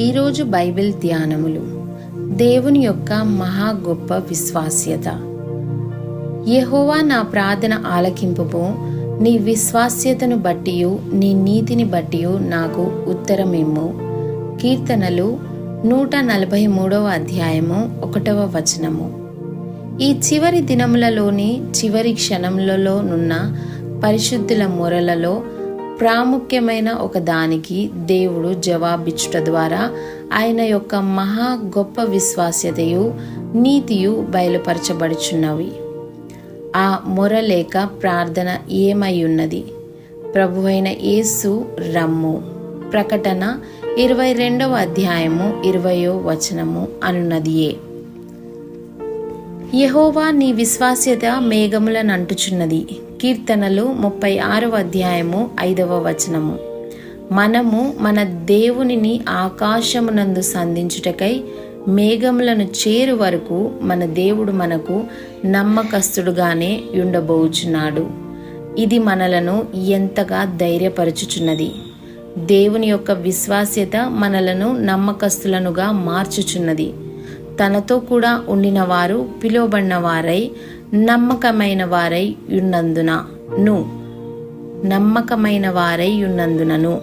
ఈరోజు బైబిల్ ధ్యానములు. దేవుని యొక్క మహా గొప్ప విశ్వాస్యత. యహోవా నా ప్రార్థన ఆలకింపుము. నీ విశ్వాస్యతను బట్టియు నీ నీతిని బట్టియు నాకు ఉత్తరమేమో. కీర్తనలు నూట నలభై మూడవ అధ్యాయము ఒకటవ వచనము. ఈ చివరి దినములలోని చివరి క్షణములలోనున్న పరిశుద్ధుల మొరలలో ప్రాముఖ్యమైన ఒక దానికి దేవుడు జవాబిచ్చుట ద్వారా ఆయన యొక్క మహా గొప్ప విశ్వాస్యతయు నీతియు బయలుపరచబడుచున్నవి. ఆ మొర లేక ప్రార్థన ఏమై ఉన్నది ప్రభువైన యేసు రమ్ము. ప్రకటన ఇరవై రెండవ అధ్యాయము ఇరవయో వచనము అనున్నదియే. యహోవా నీ విశ్వాస్యత మేఘములనంటుచున్నది. కీర్తనలు ముప్పై ఆరవ అధ్యాయము ఐదవ వచనము. మనము మన దేవునిని ఆకాశమునందు సంధించుటకై మేఘములను చేరు వరకు మన దేవుడు మనకు నమ్మకస్తుడుగానే ఉండబోచున్నాడు ఇది మనలను ఎంతగా ధైర్యపరచుచున్నది. దేవుని యొక్క విశ్వాస్యత మనలను నమ్మకస్తులనుగా మార్చుచున్నది. తనతో కూడా ఉండిన వారు పిలువబడిన వారై నమ్మకమైన వారై ఉన్నందున ను. నమ్మకమైన వారై ఉన్నందునను.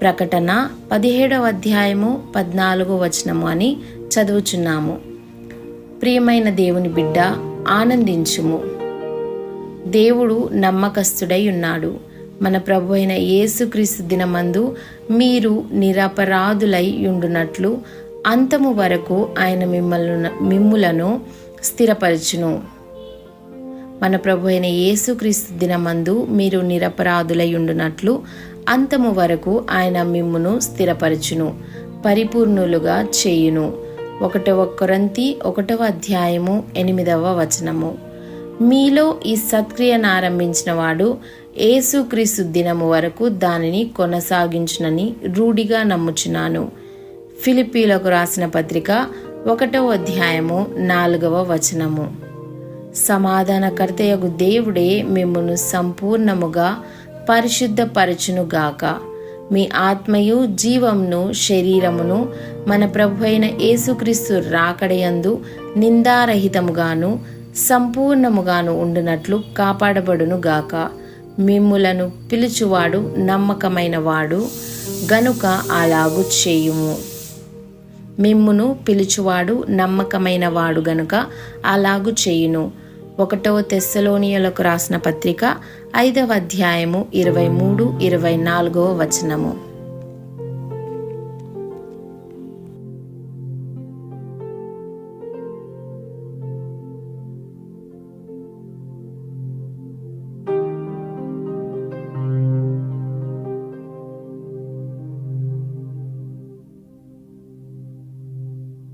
ప్రకటన పదిహేడవ అధ్యాయము పద్నాలుగో వచనము అని చదువుచున్నాము. ప్రియమైన దేవుని బిడ్డ ఆనందించుము. దేవుడు నమ్మకస్తుడై ఉన్నాడు. మన ప్రభు అయిన యేసుక్రీస్తు దినమందు మీరు నిరపరాధులై ఉండునట్లు అంతము వరకు ఆయన మిమ్మల్ని మిమ్ములను స్థిరపరచును. మన ప్రభు అయిన యేసుక్రీస్తు దినమందు మీరు నిరపరాధులయుండునట్లు అంతము వరకు ఆయన మిమ్మును స్థిరపరచును పరిపూర్ణులుగా చేయును. ఒకటవ కొరంతి ఒకటవ అధ్యాయము ఎనిమిదవ వచనము. మీలో ఈ సత్క్రియను ఆరంభించిన వాడు ఏసుక్రీస్తు దినము వరకు దానిని కొనసాగించునని రూఢిగా నమ్ముచున్నాను. ఫిలిపీలకు రాసిన పత్రిక ఒకటవ అధ్యాయము నాలుగవ వచనము. సమాధానకర్తయగు దేవుడే మిమ్మును సంపూర్ణముగా పరిశుద్ధపరచునుగాక. మీ ఆత్మయు జీవమును శరీరమును మన ప్రభు అయిన యేసుక్రీస్తు రాకడయందు నిందారహితముగాను సంపూర్ణముగాను ఉండునట్లు కాపాడబడునుగాక. మిమ్ములను పిలుచువాడు నమ్మకమైన వాడు గనుక అలాగు చేయుము. మిమ్మును పిలుచువాడు నమ్మకమైన వాడు గనుక అలాగు చేయును. ఒకటవ తెస్సలోనియలకు రాసిన పత్రిక ఐదవ అధ్యాయము ఇరవై మూడు ఇరవై నాలుగవ వచనము.